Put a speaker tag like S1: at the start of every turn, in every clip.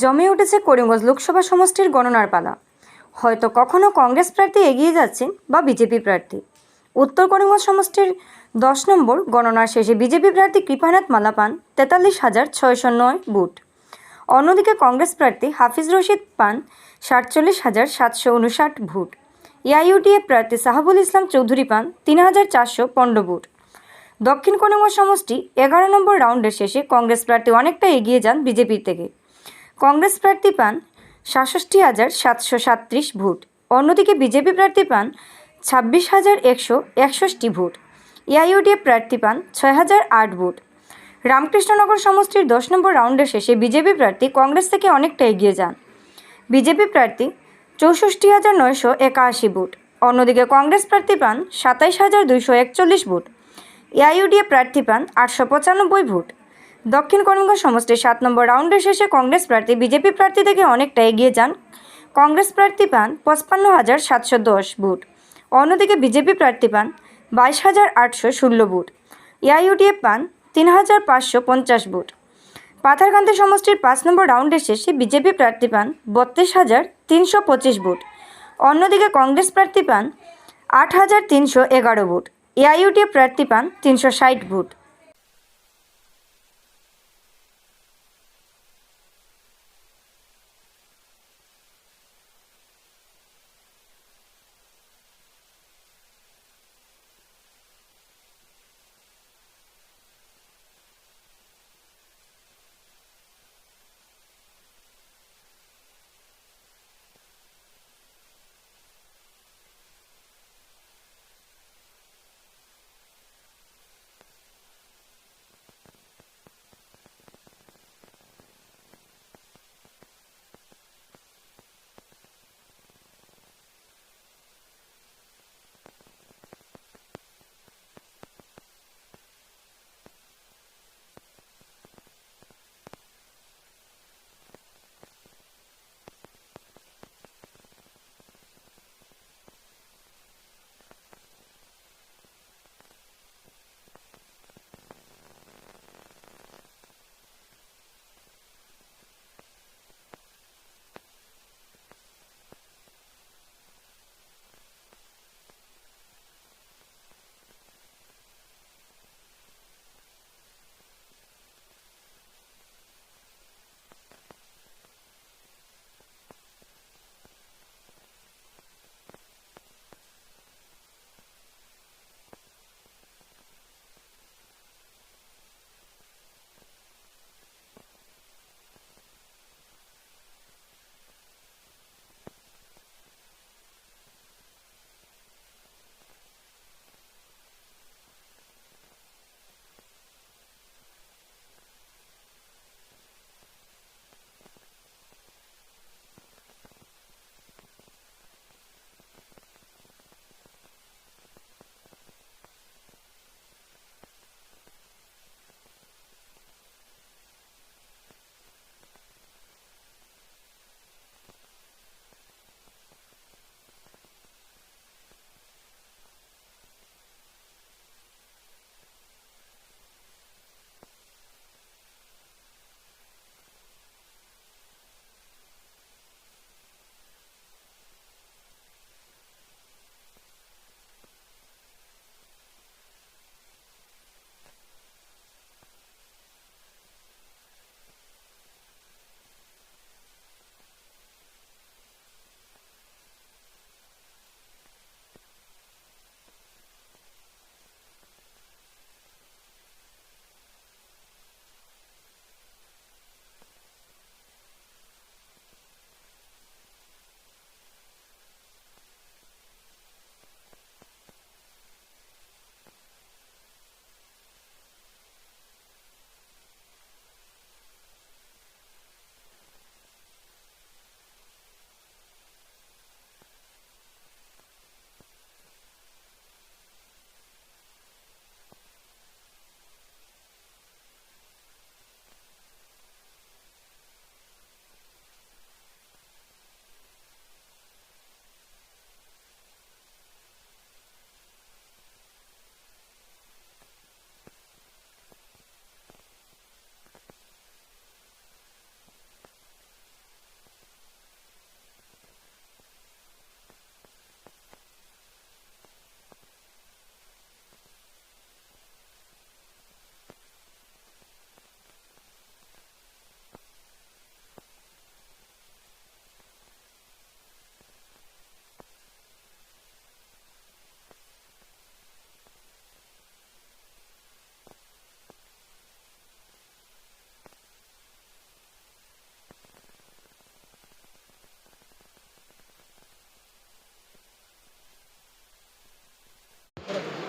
S1: জমে উঠেছে করিমগঞ্জ লোকসভা সমষ্টির গণনার পালা। হয়তো কখনো কংগ্রেস প্রার্থী এগিয়ে যাচ্ছেন বা বিজেপি প্রার্থী। উত্তর করিমগঞ্জ সমষ্টির দশ নম্বর গণনার শেষে বিজেপি প্রার্থী কৃপানাথ মালা পান তেতাল্লিশ হাজার ছয়শো নয় বুট। অন্যদিকে কংগ্রেস প্রার্থী হাফিজ রশিদ পান সাতচল্লিশ হাজার সাতশো উনষাট ভোট এআইইউডিএফ প্রার্থী সাহাবুল ইসলাম চৌধুরী পান তিন হাজার চারশো পনেরো ভোট দক্ষিণ করিমগঞ্জ সমষ্টি এগারো নম্বর রাউন্ডের শেষে কংগ্রেস প্রার্থী অনেকটা এগিয়ে যান বিজেপির থেকে। কংগ্রেস প্রার্থী পান সাতষট্টি হাজার সাতশো সাতত্রিশ ভোট। অন্যদিকে বিজেপি প্রার্থী পান ছাব্বিশ হাজার একশো একষট্টি ভোট। এআইইউডিএফ প্রার্থী পান ছয় হাজার আট ভোট। রামকৃষ্ণনগর সমষ্টির দশ নম্বর রাউন্ডের শেষে বিজেপি প্রার্থী কংগ্রেস থেকে অনেকটা এগিয়ে যান। বিজেপি প্রার্থী চৌষট্টি হাজার নয়শো একাশি ভোট। অন্যদিকে কংগ্রেস প্রার্থী পান সাতাইশ হাজার দুইশো একচল্লিশ ভোট। এআইইউডিএফ প্রার্থী পান আটশো পঁচানব্বই ভোট। দক্ষিণ করিমগঞ্জ সমষ্টির সাত নম্বর রাউন্ডের শেষে কংগ্রেস প্রার্থী, বিজেপি প্রার্থী থেকে অনেকটা এগিয়ে যান। কংগ্রেস প্রার্থী পান পঁচপান্ন হাজার সাতশো দশ ভোট। অন্যদিকে বিজেপি প্রার্থী পান বাইশ হাজার আটশো ষোলো ভোট। এআইইউডিএফ পান তিন হাজার পাঁচশো পঞ্চাশ ভোট। পাথারকান্দি সমষ্টির পাঁচ নম্বর রাউন্ডের শেষে বিজেপি প্রার্থী পান বত্রিশ হাজার তিনশো পঁচিশ ভোট। অন্যদিকে কংগ্রেস প্রার্থী পান আট হাজার তিনশো এগারো ভোট। এআইইউডিএফ প্রার্থী পান তিনশো ষাট ভোট।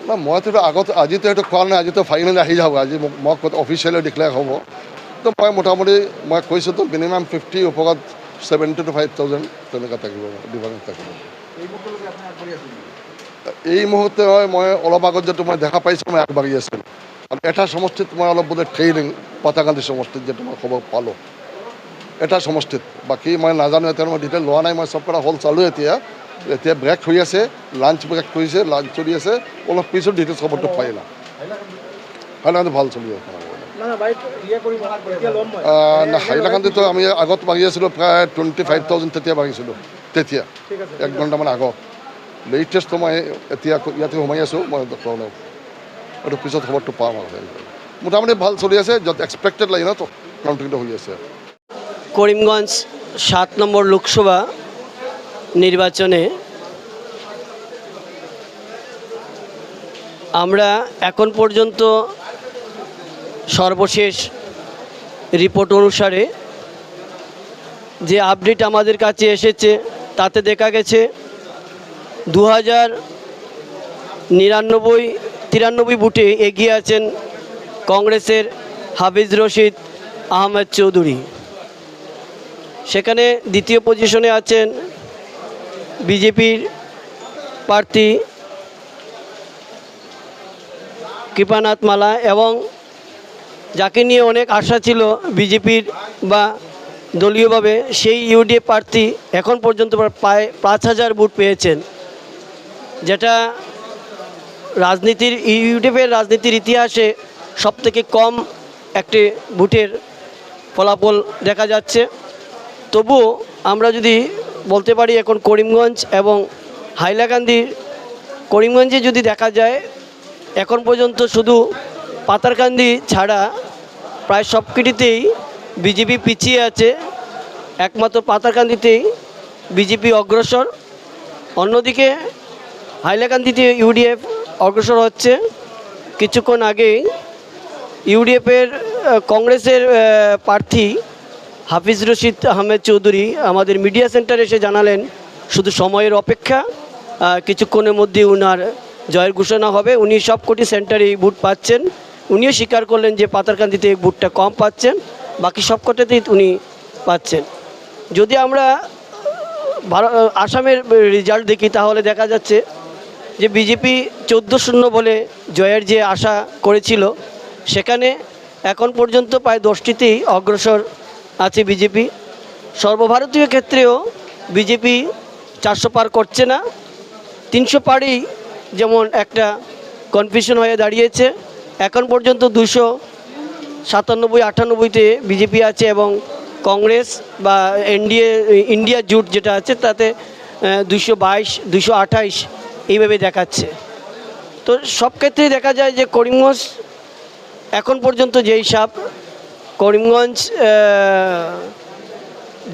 S2: না মইতো আগত আজিতো সেইটো কোৱা নাই আজিতো ফাইনেলি আহি যাব আজি মোক মই অফিচিয়েলি ডিক্লেয়াৰ হ'ব। তো মই মোটামুটি মই কৈছোঁতো মিনিমাম ফিফটি ওপৰত ছেভেণ্টি টু ফাইভ থাউজেণ্ড তেনেকুৱা থাকিব ডিফাৰেঞ্চ থাকিব। এই মুহূৰ্তে হয় মই অলপ আগত যিটো মই দেখা পাইছোঁ মই আগবাঢ়ি আছিলোঁ আৰু এটা সমষ্টিত মই অলপ বোলে ট্ৰেইনিং পাতাকান্দি সমষ্টিত যিটো মই খবৰ পালোঁ। এটা সমষ্টিত বাকী মই নাজানো এতিয়া মই ডিটেইল লোৱা নাই মই চব কথা হ'ল চালোঁ এতিয়া। এতিয়া ব্ৰেক হৈ আছে লাঞ্চ ব্ৰেক কৰিছে লাঞ্চ চলি আছে অলপ পিছত ডিটেইলছ খবৰটো পাই না হাইলাকান্দি ভালো চলি আছে। আহ, না হাইলাকান্দিতো আমি আগত বাঢ়ি আছিলোঁ প্ৰায় টুৱেণ্টি ফাইভ থাউজেণ্ড তেতিয়া। বাঢ়িছিলোঁ তেতিয়া এক ঘণ্টামান আগত। লেটেষ্টটো মই এতিয়া ইয়াতে সোমাই আছোঁ মই ডক্টৰলৈ এইটো পিছত খবৰটো পাম আৰু। মোটামুটি ভালো চলি আছে য'ত এক্সপেক্টেড লাইনত কাউণ্টিংটো হৈ আছে।
S3: করিমগঞ্জ সাত নম্বর লোকসভা। নির্বাচনে আমরা এখন পর্যন্ত সর্বশেষ রিপোর্ট অনুসারে যে আপডেট আমাদের কাছে এসেছে, তাতে দেখা গেছে দু হাজার নিরানব্বই, তিরানব্বই বুটে এগিয়ে আছেন কংগ্রেসের হাফিজ রশিদ আহমেদ চৌধুরী। সেখানে দ্বিতীয় পজিশনে আছেন বিজেপির প্রার্থী কৃপানাথ মালা এবং যাকে নিয়ে অনেক আশা ছিল বিজেপির বা দলীয়ভাবে, সেই ইউডিএফ প্রার্থী এখন পর্যন্ত প্রায় পাঁচ হাজার ভোট পেয়েছেন, যেটা রাজনীতির, ইউডিএফের রাজনীতির ইতিহাসে সবথেকে কম একটি ভোটের ফলাফল দেখা যাচ্ছে। তবুও আমরা যদি বলতে পারি এখন করিমগঞ্জ এবং হাইলাকান্দির করিমগঞ্জে যদি দেখা যায়, এখন পর্যন্ত শুধু পাতারকান্দি ছাড়া প্রায় সবকিটিতেই বিজেপি পিছিয়ে আছে। একমাত্র পাতারকান্দিতেই বিজেপি অগ্রসর। অন্যদিকে হাইলাকান্দিতে ইউডিএফ অগ্রসর হচ্ছে। কিছুক্ষণ আগেই ইউডিএফের কংগ্রেসের প্রার্থী হাফিজ রশিদ আহমেদ চৌধুরী আমাদের মিডিয়া সেন্টারে এসে জানালেন, শুধু সময়ের অপেক্ষা কিছুক্ষণের মধ্যে উনার জয়ের ঘোষণা হবে। উনি সব সবকটি সেন্টারেই ভোট পাচ্ছেন। উনিও স্বীকার করলেন যে পাতারকান্দিতে ভোটটা কম পাচ্ছেন, বাকি সবকটাতেই উনি পাচ্ছেন। যদি আমরা আসামের রেজাল্ট দেখি, তাহলে দেখা যাচ্ছে যে বিজেপি চোদ্দ শূন্য বলে জয়ের যে আশা করেছিল, সেখানে এখন পর্যন্ত প্রায় দশটিতেই অগ্রসর আছে বিজেপি। সর্বভারতীয় ক্ষেত্রেও বিজেপি চারশো পার করছে না। তিনশো পারই যেমন একটা কনফিউশন হয়ে দাঁড়িয়েছে। এখন পর্যন্ত দুশো সাতানব্বই, আটানব্বইতে বিজেপি আছে এবং কংগ্রেস বা এনডিএ, ইন্ডিয়া জুট যেটা আছে তাতে দুশো বাইশ, দুশো আঠাইশ এইভাবে দেখাচ্ছে। তো সব ক্ষেত্রেই দেখা যায় যে করিমগঞ্জ এখন পর্যন্ত যে হিসাব করিমগঞ্জ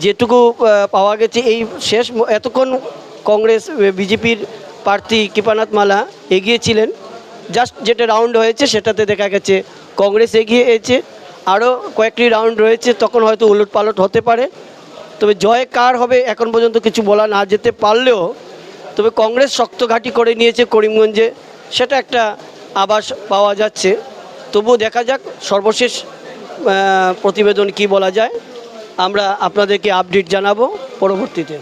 S3: যেটুকু পাওয়া গেছে এই শেষ এতক্ষণ কংগ্রেস বিজেপির প্রার্থী কৃপানাথ মালা এগিয়েছিলেন। জাস্ট যেটা রাউন্ড হয়েছে সেটাতে দেখা গেছে কংগ্রেস এগিয়ে এসেছে। আরও কয়েকটি রাউন্ড রয়েছে, তখন হয়তো উলট পালট হতে পারে। তবে জয় কার হবে এখন পর্যন্ত কিছু বলা না যেতে পারলেও, তবে কংগ্রেস শক্ত ঘাঁটি করে নিয়েছে করিমগঞ্জে। সেটা একটা আবাস পাওয়া যাচ্ছে। তবুও দেখা যাক, সর্বশেষ প্রতিবেদন কি বলা যায়? আমরা আপনাদেরকে আপডেট জানাব পরবর্তীতে।